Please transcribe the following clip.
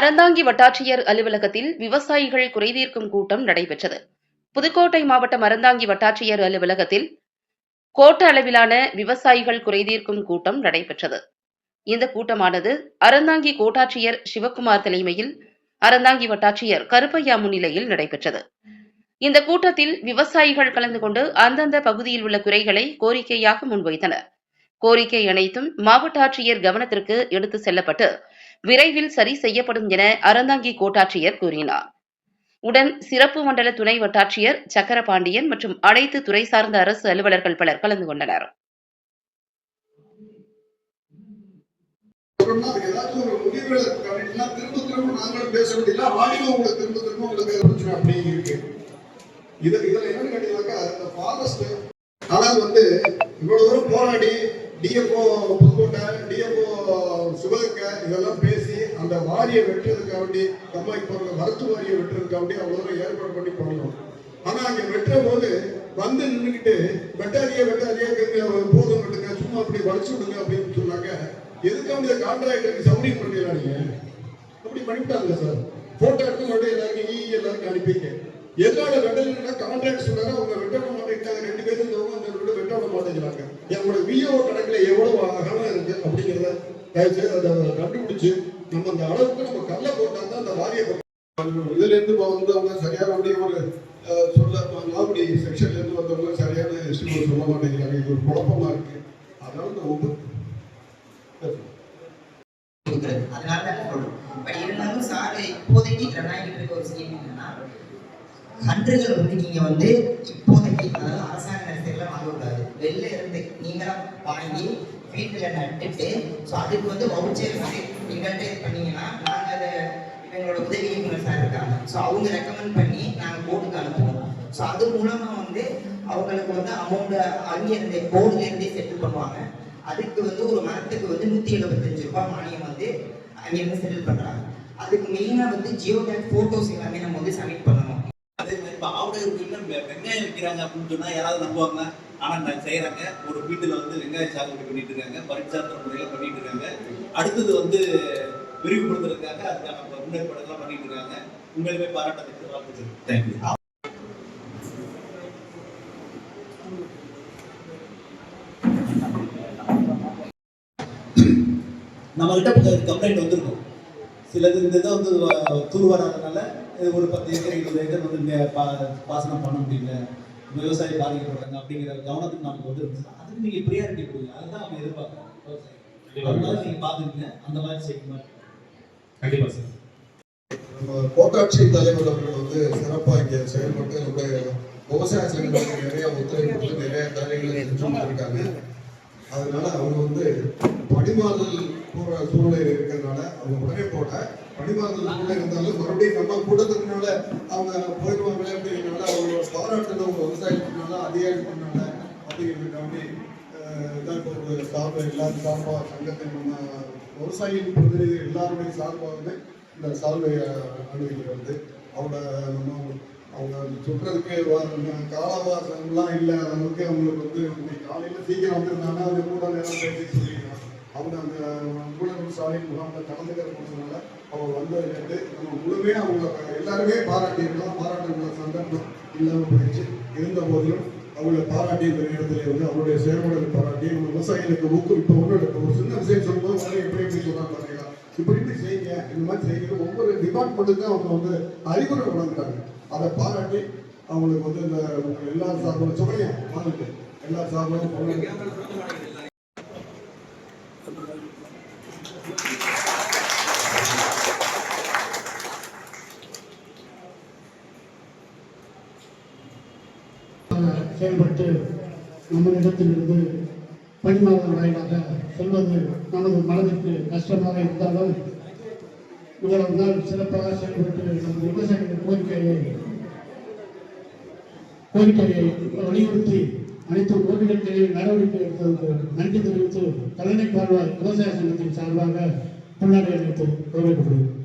அறந்தாங்கி வட்டாட்சியர் அலுவலகத்தில் விவசாயிகள் குறைதீர்க்கும் கூட்டம் நடைபெற்றது. புதுக்கோட்டை மாவட்டம் அறந்தாங்கி வட்டாட்சியர் அலுவலகத்தில் கோட்ட அளவிலான விவசாயிகள் குறைதீர்க்கும் கூட்டம் நடைபெற்றது. இந்த கூட்டமானது அறந்தாங்கி கோட்டாட்சியர் சிவக்குமார் தலைமையில் அறந்தாங்கி வட்டாட்சியர் கருப்பையா முன்னிலையில் நடைபெற்றது. இந்த கூட்டத்தில் விவசாயிகள் கலந்து கொண்டு அந்தந்த பகுதியில் உள்ள குறைகளை கோரிக்கையாக முன்வைத்தனர். கோரிக்கை அனைத்தும் மாவட்ட ஆட்சியர் கவனத்திற்கு எடுத்து செல்லப்பட்டு விரைவில் சரி செய்யப்படும் என அறந்தாங்கி கோட்டாட்சியர் கூறினார். உடன் சிறப்பு மண்டல துணை வட்டாட்சியர் சக்கரபாண்டியன் மற்றும் அனைத்து துறை சார்ந்த அரசு அலுவலர்கள் பலர் கலந்து கொண்டனர். இதுல என்னன்னு கேட்டீங்கன்னாக்கா ஃபாரஸ்ட் ஆனால் வந்து இவ்வளவு தூரம் போராடி டிஎஃப்ஓ புதுக்கோட்டை டிஎஃப்ஓ சிவகங்கை இதெல்லாம் பேசி அந்த வாரியை வெட்டுறதுக்காக வேண்டி நம்ம இப்போ அந்த மருத்துவ வாரியை வெட்டுறதுக்காக வேண்டி அவ்வளோ ஏற்பாடு பண்ணி பண்ணணும். ஆனா அங்க வெட்டுற போது வந்து நின்றுக்கிட்டு வெட்டாதியே வெட்டாதியே போதும் வெட்டுங்க சும்மா அப்படி வளைச்சு விடுங்க அப்படின்னு சொன்னாங்க. எதுக்காக இந்த கான்ட்ராக்டருக்கு சௌரியம் பண்ணிடலாம் நீங்க? அப்படி பண்ணிவிட்டாங்க சார். போட்டோ எடுத்து மறுபடியும் எல்லாருக்கும் ஈ எல்லாருக்கும் அனுப்பிங்க. எதனால வெட்டலாம் கான்ட்ராக்ட் சொன்னாங்க அவங்க வெட்டணும் விட ரெண்டு பேரும் இந்த அந்த மாட்டேங்கிறாங்க எங்களோட விஓ கணக்குல எவ்வளவு அகலம் இருக்கு அப்படிங்கிறத தயவுசெய்து அதை கண்டுபிடிச்சு நம்ம அந்த அளவுக்கு நம்ம கல்ல போட்டால் தான் அந்த வாரிய இதுல இருந்து வந்தவங்க சரியான அப்படி ஒரு சொல்ல நாகுடி செக்ஷன்ல இருந்து வந்தவங்க சரியான எஸ்டிமேட் சொல்ல மாட்டேங்கிறாங்க. இது ஒரு குழப்பமா இருக்கு. அதனால இந்த ஒவ்வொரு அதனால தான் சொல்றோம் பட் இருந்தாலும் சார் இப்போதைக்கு ரன் ஆகிட்டு இருக்க ஒரு ஸ்கீம் என்னன்னா கன்றுகள் வந்து நீங்க வந்து இப்போதைக்கு அதாவது வாங்கக்கூடாது வெளில இருந்து நீங்களாம் வாங்கி வீட்டுல நட்டுட்டு ஸோ அதுக்கு வந்து வவுச்சர் மாதிரி எங்கள்கிட்ட இது பண்ணீங்கன்னா நாங்கள் அதை எங்களோட உதவி இயக்குனர் சார் இருக்காங்க. ஸோ அவங்க ரெக்கமெண்ட் பண்ணி நாங்கள் போர்டுக்கு அனுப்புவோம். ஸோ அது மூலமா வந்து அவங்களுக்கு வந்து அமௌண்ட் அங்கேருந்து போர்டுல இருந்தே செட்டில் பண்ணுவாங்க. அதுக்கு வந்து ஒரு மரத்துக்கு வந்து நூத்தி எழுபத்தஞ்சு ரூபாய் மானியம் வந்து அங்கேருந்து செட்டில் பண்றாங்க. அதுக்கு மெயினா வந்து ஜியோ டேக் போட்டோஸ் எல்லாமே நம்ம வந்து சப்மிட் பண்ணணும். அதே மாதிரி இப்போ ஆவுடைய வெங்காயம் விற்கிறாங்க அப்படின்னு சொன்னா யாராவது நம்புவாங்க ஆனா நான் செய்யறாங்க ஒரு வீட்டுல வந்து வெங்காய சாகுபடி பண்ணிட்டு இருக்காங்க. பரிச்சாத்திர முறையில பண்ணிட்டு இருக்காங்க. அடுத்தது வந்து விரிவுபடுத்துறதுக்காக அதுக்கான முன்னேற்பாடுகள்லாம் பண்ணிட்டு இருக்காங்க. உங்களுமே பாராட்டத்துக்கு வாழ்த்து தேங்க்யூ நம்ம கிட்ட கம்ப்ளைண்ட் வந்திருக்கும். சிலது இந்த இதை வந்து தூர் வராதனால ஒரு பத்து ஏக்கர் இருபது ஏக்கர் வந்து பாசனம் பண்ண முடியல. விவசாயி பாதிக்கப்படுறாங்க அப்படிங்கிற கவனத்துக்கு நமக்கு வந்து அதுக்கு நீங்க ப்ரியாரிட்டி கொடுங்க. அதுதான் அவங்க எதிர்பார்க்குறாங்க விவசாயி அது மாதிரி நீங்க பாத்துக்கங்க அந்த மாதிரி செய்யுங்க. கண்டிப்பா சார். நம்ம கோட்டாட்சி தலைவர் அவர்கள் வந்து சிறப்பா இங்க செயல்பட்டு நம்முடைய விவசாய சங்கங்களுக்கு நிறைய ஒத்துழைப்பு கொடுத்து நிறைய காரியங்களை செஞ்சு கொடுத்துருக்காங்க அதனால அவங்க வந்து பணிமாறுதல் போற சூழ்நிலை இருக்கிறதுனால அவங்க உடனே போட பணிமாறுதல் சூழ்நிலை இருந்தாலும் மறுபடியும் நம்ம கூட்டத்துக்குனால அவங்க போயிடுவாங்களே அதிகாரி பண்ணாங்க அப்படிங்கிறதுக்காண்டி இப்போ ஒரு சார்பாக எல்லாரும் சார்பாக சங்கத்தின் விவசாயிகள் பிரதிநிதி எல்லாருமே சார்பாக வந்து இந்த சால்வை அணுகிறது அவங்க நம்ம அவங்க சுற்றுறதுக்கு காலவாசம்லாம் இல்லை. அளவுக்கு அவங்களுக்கு வந்து இன்னைக்கு காலையில சீக்கிரம் வந்திருந்தாங்க அது கூட நேரம் பேசி சொல்லிக்கலாம் அவங்க அந்த ஊழல் சாலை முகாமில் கலந்துக்கிற போனதுனால அவங்க வந்ததுலேருந்து நம்ம முழுமையாக அவங்க எல்லாருமே பாராட்டியிருக்கலாம் பாராட்டுள்ள சந்தர்ப்பம் இல்லாமல் போயிடுச்சு. இருந்த போதிலும் அவங்களை பாராட்டி இந்த நேரத்தில் வந்து அவருடைய செயல்பாடுகளை பாராட்டி நம்ம விவசாயிகளுக்கு ஊக்குவிப்பு ஒன்று ஒரு சின்ன விஷயம் சொல்லும்போது வந்து எப்படி எப்படி சொல்றாங்க பாத்தீங்களா இப்படி இப்படி செய்யுங்க. இந்த மாதிரி செய்யுங்க. ஒவ்வொரு டிபார்ட்மெண்ட்டுக்கும் அவங்க வந்து அறிவுரை வழங்குறாங்க. அதை பாராட்டி அவங்களுக்கு வந்து இந்த எல்லா சார்பும் சொல்லுங்க வாங்கிட்டு எல்லா சார்பும் பண்ணுங்க செயல்பட்டு நம்மளிடத்திலிருந்து பணிமாறுதல் வாயிலாக சொல்வது நமது மனதிற்கு கஷ்டமாக இருந்தாலும் இவ்வளவு நாள் சிறப்பாக செயல்பட்டு நமது விவசாயிகளின் கோரிக்கையை கோரிக்கையை வலியுறுத்தி அனைத்து கோரிக்கைகளில் நடவடிக்கை எடுத்ததற்கு நன்றி தெரிவித்து கல்லணை கால்வாய் விவசாய சங்கத்தின் சார்பாக பின்னாடி அளித்து கௌரவிக்கப்படுகிறது